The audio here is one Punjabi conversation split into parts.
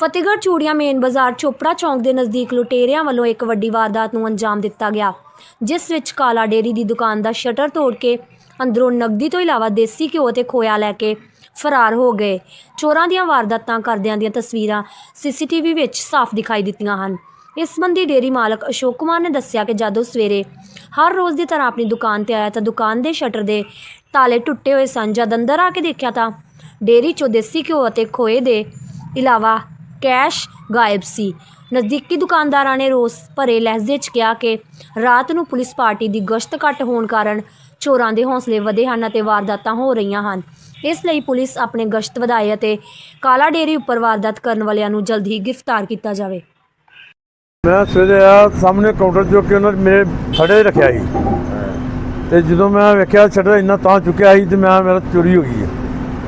ਫਤਿਹਗੜ੍ਹ ਚੂੜੀਆਂ ਮੇਨ ਬਾਜ਼ਾਰ ਚੋਪੜਾ ਚੌਂਕ ਦੇ ਨਜ਼ਦੀਕ ਲੁਟੇਰਿਆਂ ਵੱਲੋਂ ਇੱਕ ਵੱਡੀ ਵਾਰਦਾਤ ਨੂੰ ਅੰਜਾਮ ਦਿੱਤਾ ਗਿਆ, ਜਿਸ ਵਿੱਚ ਕਾਲਾ ਡੇਰੀ ਦੀ ਦੁਕਾਨ ਦਾ ਸ਼ਟਰ ਤੋੜ ਕੇ ਅੰਦਰੋਂ ਨਕਦੀ ਤੋਂ ਇਲਾਵਾ ਦੇਸੀ ਘਿਓ ਤੇ ਖੋਇਆ ਲੈ ਕੇ ਫਰਾਰ ਹੋ ਗਏ। ਚੋਰਾਂ ਦੀਆਂ ਵਾਰਦਾਤਾਂ ਕਰਦਿਆਂ ਦੀਆਂ ਤਸਵੀਰਾਂ ਸੀਸੀਟੀਵੀ ਵਿੱਚ ਸਾਫ਼ ਦਿਖਾਈ ਦਿੱਤੀਆਂ ਹਨ। ਇਸ ਸੰਬੰਧੀ ਡੇਰੀ ਮਾਲਕ ਅਸ਼ੋਕ ਕੁਮਾਰ ਨੇ ਦੱਸਿਆ ਕਿ ਜਦੋਂ ਸਵੇਰੇ ਹਰ ਰੋਜ਼ ਦੀ ਤਰ੍ਹਾਂ ਆਪਣੀ ਦੁਕਾਨ ਤੇ ਆਇਆ ਤਾਂ ਦੁਕਾਨ ਦੇ ਸ਼ਟਰ ਦੇ ਤਾਲੇ ਟੁੱਟੇ ਹੋਏ ਸਨ। ਜਦ ਅੰਦਰ ਆ ਕੇ ਦੇਖਿਆ ਤਾਂ ਡੇਰੀ ਚੋਂ ਦੇਸੀ ਘਿਓ ਅਤੇ ਖੋਏ ਦੇ ਇਲਾਵਾ ਕੈਸ਼ ਗਾਇਬ ਸੀ। ਨਜ਼ਦੀਕੀ ਦੁਕਾਨਦਾਰਾਂ ਨੇ ਰੋਸ ਭਰੇ ਲਹਿਜੇ 'ਚ ਕਿਹਾ ਕਿ ਰਾਤ ਨੂੰ ਪੁਲਿਸ ਪਾਰਟੀ ਦੀ ਗਸ਼ਤ ਘੱਟ ਹੋਣ ਕਾਰਨ ਚੋਰਾਂ ਦੇ ਹੌਸਲੇ ਵਧੇ ਹਨ ਅਤੇ ਵਾਰਦਾਤਾਂ ਹੋ ਰਹੀਆਂ ਹਨ। ਇਸ ਲਈ ਪੁਲਿਸ ਆਪਣੇ ਗਸ਼ਤ ਵਧਾਏ ਅਤੇ ਕਾਲਾ ਡੇਰੀ ਉੱਪਰ ਵਾਰਦਾਤ ਕਰਨ ਵਾਲਿਆਂ ਨੂੰ ਜਲਦ ਹੀ ਗ੍ਰਿਫਤਾਰ ਕੀਤਾ ਜਾਵੇ। ਮੈਂ ਸਵੇਰੇ ਆ, ਸਾਹਮਣੇ ਕਾਊਂਟਰ ਜੋ ਕਿ ਉਹਨਾਂ ਨੇ ਮੇਰੇ ਫੜੇ ਰੱਖਿਆ ਸੀ। ਤੇ ਜਦੋਂ ਮੈਂ ਵੇਖਿਆ ਸ਼ਟਰ ਇੰਨਾ ਤਾਂ ਚੁੱਕਿਆ ਸੀ ਤੇ ਮੈਂ ਮੇਰਾ ਚੋਰੀ ਹੋ ਗਈ ਹੈ।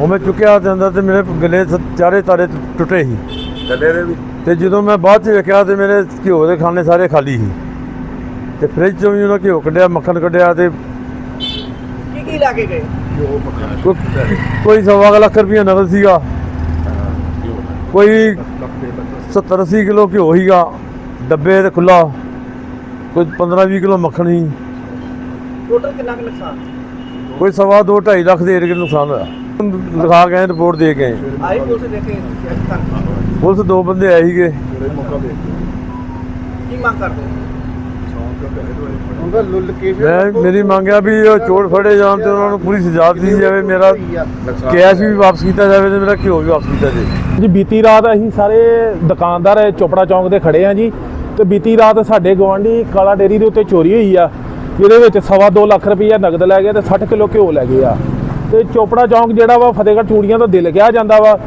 ਉਹ ਮੈਂ ਚੁੱਕਿਆ ਤੇ ਅੰਦਰ ਤੇ ਮੇਰੇ ਗਲੇ ਚਾਰੇ ਤਾਰੇ ਟੁੱਟੇ ਸੀ। ਗੱਲੇ ਦੇ ਵੀ। ਤੇ ਜਦੋਂ ਮੈਂ ਬਾਅਦ ਚ ਵੇਖਿਆ ਤੇ ਮੇਰੇ ਘਿਓ ਦੇ ਖਾਨੇ ਸਾਰੇ ਖਾਲੀ ਸੀ। ਤੇ ਫ੍ਰਿਜ ਚੋਂ ਵੀ ਉਹਨਾਂ ਘਿਓ ਕੱਢਿਆ ਮੱਖਣ ਕੱਢਿਆ ਤੇ ਕੀ ਕੀ ਲਾ ਕੇ ਗਏ? ਕੋ- ਕੋਈ ਸਵਾ ਕੁ ਲੱਖ ਰੁਪਈਆ ਨਗਦ ਸੀਗਾ। ਕੋਈ 70 80 ਕਿਲੋ ਘਿਓ ਸੀਗਾ ਡੱਬੇ ਤੇ ਖੁੱਲਾ ਕੋਈ 15 20 ਕਿਲੋ ਮੱਖਣ ਸੀ। ਟੋਟਲ ਕਿੰਨਾ ਕੁ ਨੁਕਸਾਨ? ਕੋਈ ਸਵਾ ਦੋ 2.5 ਲੱਖ ਦੇ ਏਰੀਏ ਨੁਕਸਾਨ ਹੋਇਆ। ਲਿਖਾ ਕੇ ਆਏ ਰਿਪੋਰਟ ਦੇ। ਆਈ ਪੁਲਿਸ ਦੇਖੇ ਕੀ ਪੁਲਿਸ ਦੋ ਬੰਦੇ ਆਏ ਸੀਗੇ। ਮੰਗ ਕਰਦੇ ਉਹਦਾ ਲੁੱਲ ਕੇ ਮੈਂ ਮੇਰੀ ਮੰਗ ਆ ਵੀ ਉਹ ਚੋਰ ਫੜੇ ਜਾਣ ਤੇ ਉਹਨਾਂ ਨੂੰ ਪੂਰੀ ਸਜ਼ਾ ਦਿੱਤੀ ਜਾਵੇ ਮੇਰਾ ਕੈਸ਼ ਵੀ ਵਾਪਸ ਕੀਤਾ ਜਾਵੇ ਤੇ ਮੇਰਾ ਘਿਓ ਵੀ ਵਾਪਸ ਕੀਤਾ ਜਾਵੇ। ਜੀ ਬੀਤੀ ਰਾਤ ਅਸੀਂ ਸਾਰੇ ਦੁਕਾਨਦਾਰ ਚੋਪੜਾ ਚੌਂਕ ਦੇ ਖੜੇ ਆ ਜੀ ਤੇ ਬੀਤੀ ਰਾਤ ਸਾਡੇ ਗਵਾਂਢੀ ਕਾਲਾ ਡੇਰੀ ਦੇ ਉੱਤੇ ਚੋਰੀ ਹੋਈ ਆ ਜਿਹਦੇ ਵਿੱਚ ਸਵਾ ਦੋ ਲੱਖ ਰੁਪਈਆ ਨਗਦ ਲੈ ਗਏ ਤੇ 60 ਕਿਲੋ ਘਿਓ ਲੈ ਗਏ ਆ। ਤੇ ਚੋਪੜਾ ਚੌਂਕ ਜਿਹੜਾ ਵਾ ਫਤਿਹਗੜ੍ਹ ਚੂੜੀਆਂ ਦਾ ਦਿਲ ਕਿਹਾ ਜਾਂਦਾ ਵਾ।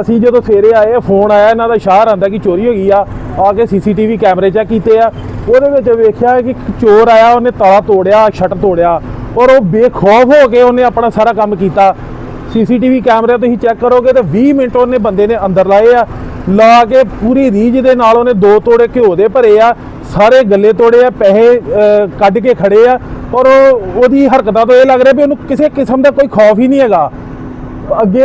ਅਸੀਂ ਜਦੋਂ ਸਵੇਰੇ ਆਏ, ਫੋਨ ਆਇਆ, ਇਹਨਾਂ ਦਾ ਸ਼ਾਹਰ ਆਂਦਾ ਕਿ ਚੋਰੀ ਹੋ ਗਈ ਆ। ਆ ਕੇ ਸੀਸੀਟੀਵੀ ਕੈਮਰੇ ਚੈੱਕ ਕੀਤੇ ਆ। ਉਹਦੇ ਵਿੱਚ ਵੇਖਿਆ ਕਿ ਚੋਰ ਆਇਆ, ਉਹਨੇ ਤਾਲਾ ਤੋੜਿਆ, ਸ਼ਟਰ ਤੋੜਿਆ ਔਰ ਉਹ ਬੇਖੌਫ ਹੋ ਕੇ ਉਹਨੇ ਆਪਣਾ ਸਾਰਾ ਕੰਮ ਕੀਤਾ। ਸੀਸੀਟੀਵੀ ਕੈਮਰੇ ਤੁਸੀਂ ਚੈੱਕ ਕਰੋਗੇ ਤੇ 20 ਮਿੰਟ ਉਹਨੇ ਬੰਦੇ ਨੇ ਅੰਦਰ ਲਾਏ ਆ। ਲਾ ਕੇ ਪੂਰੀ ਰੀਝ ਦੇ ਨਾਲ ਉਹਨੇ ਦੋ ਤੋੜੇ ਘਿਓ ਦੇ ਭਰੇ ਆ। ਸਾਰੇ ਗੱਲੇ ਤੋੜੇ ਆ, ਪੈਸੇ ਕੱਢ ਕੇ ਖੜੇ ਆ। ਔਰ ਉਹਦੀ ਹਰਕਤਾਂ ਤੋਂ ਇਹ ਲੱਗ ਰਿਹਾ ਵੀ ਉਹਨੂੰ ਕਿਸੇ ਕਿਸਮ ਦਾ ਕੋਈ ਖੌਫ ਹੀ ਨਹੀਂ ਹੈਗਾ। ਅੱਗੇ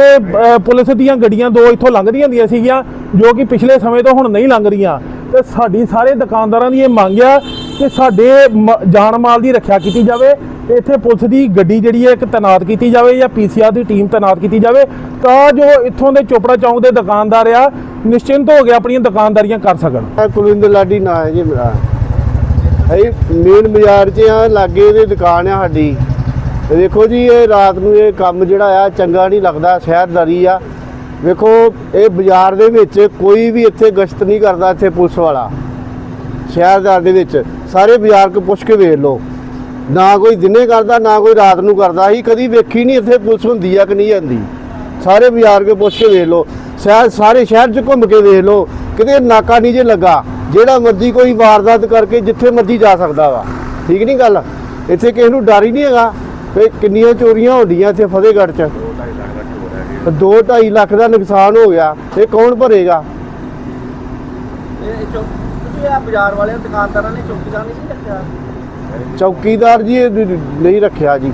ਪੁਲਿਸ ਦੀਆਂ ਗੱਡੀਆਂ ਦੋ ਇੱਥੋਂ ਲੰਘਦੀਆਂ ਹੁੰਦੀਆਂ ਸੀਗੀਆਂ, ਜੋ ਕਿ ਪਿਛਲੇ ਸਮੇਂ ਤੋਂ ਹੁਣ ਨਹੀਂ ਲੰਘ ਰਹੀਆਂ। ਤੇ ਸਾਡੀ ਸਾਰੇ ਦੁਕਾਨਦਾਰਾਂ ਦੀ ਇਹ ਮੰਗ ਆ ਕਿ ਸਾਡੇ ਮ- ਜਾਨ ਮਾਲ ਦੀ ਰੱਖਿਆ ਕੀਤੀ ਜਾਵੇ ਤੇ ਇੱਥੇ ਪੁਲਿਸ ਦੀ ਗੱਡੀ ਜਿਹੜੀ ਹੈ ਇੱਕ ਤੈਨਾਤ ਕੀਤੀ ਜਾਵੇ ਜਾਂ ਪੀਸੀਆਰ ਦੀ ਟੀਮ ਤੈਨਾਤ ਕੀਤੀ ਜਾਵੇ ਤਾਂ ਜੋ ਇੱਥੋਂ ਦੇ ਚੋਪੜਾ ਚੌਂਕ ਦੇ ਦੁਕਾਨਦਾਰ ਆ, ਨਿਸ਼ਚਿੰਤ ਹੋ ਕੇ ਆਪਣੀਆਂ ਦੁਕਾਨਦਾਰੀਆਂ ਕਰ ਸਕਣ। ਆ ਕੁਲਿੰਦਰ ਲਾਡੀ ਨਾਂ ਹੈ ਜੀ ਮੇਰਾ। ਅਸੀਂ ਮੇਨ ਬਾਜ਼ਾਰ 'ਚ ਆ, ਲਾਗੇ ਇਹਦੀ ਦੁਕਾਨ ਆ ਸਾਡੀ। ਦੇਖੋ ਜੀ, ਇਹ ਰਾਤ ਨੂੰ ਇਹ ਕੰਮ ਜਿਹੜਾ ਆ, ਚੰਗਾ ਨਹੀਂ ਲੱਗਦਾ, ਸ਼ਹਿਰਦਾਰੀ ਆ। ਵੇਖੋ, ਇਹ ਬਾਜ਼ਾਰ ਦੇ ਵਿੱਚ ਕੋਈ ਵੀ ਇੱਥੇ ਗਸ਼ਤ ਨਹੀਂ ਕਰਦਾ, ਇੱਥੇ ਪੁਲਿਸ ਵਾਲਾ। ਸ਼ਹਿਰਦਾਰ ਦੇ ਵਿੱਚ, ਸਾਰੇ ਬਾਜ਼ਾਰ ਕੋ ਪੁੱਛ ਕੇ ਵੇਖ ਲਓ। ਨਾ ਕੋਈ ਦਿਨੇ ਕਰਦਾ, ਨਾ ਕੋਈ ਰਾਤ ਨੂੰ ਕਰਦਾ, ਅਸੀਂ ਕਦੀ ਵੇਖੀ ਨਹੀਂ ਇੱਥੇ ਪੁਲਿਸ ਹੁੰਦੀ ਆ ਕਿ ਨਹੀਂ ਹੁੰਦੀ ਸਾਰੇ ਬਾਜ਼ਾਰ ਕੇ ਪੁੱਛ ਕੇ ਵੇਖ ਲਓ। ਸ਼ਹਿਰ, ਸਾਰੇ ਸ਼ਹਿਰ 'ਚ ਘੁੰਮ ਕੇ ਵੇਖ ਲਓ। ਕਿਤੇ ਨਾਕਾ ਨਹੀਂ ਜੇ ਲੱਗਾ। ਜਿਹੜਾ ਮਰਜ਼ੀ ਕੋਈ ਵਾਰਦਾਤ ਕਰਕੇ ਜਿੱਥੇ ਮਰਜ਼ੀ ਜਾ ਸਕਦਾ ਵਾ। ਠੀਕ ਨਹੀਂ ਗੱਲ? ਇੱਥੇ ਕਿਸੇ ਨੂੰ ਡਰ ਹੀ ਨਹੀਂ ਹੈਗਾ ਤੇ ਕਿੰਨੀਆਂ ਚੋਰੀਆਂ ਹੁੰਦੀਆਂ ਇੱਥੇ ਫਤਿਹਗੜ੍ਹ 'ਚ। 2.5 ਲੱਖ ਦਾ ਨੁਕਸਾਨ ਹੋ ਗਿਆ। ਇਹ ਕੌਣ ਭਰੇਗਾ? ਇਹ ਚੌਕ ਤੁਸੀਂ ਆ ਬਾਜ਼ਾਰ ਵਾਲਿਆਂ ਦੁਕਾਨਦਾਰਾਂ ਨੇ ਚੌਕੀਦਾਰ ਨਹੀਂ ਸੀ ਰੱਖਿਆ? ਚੌਕੀਦਾਰ ਜੀ ਇਹ ਨਹੀਂ ਰੱਖਿਆ ਜੀ।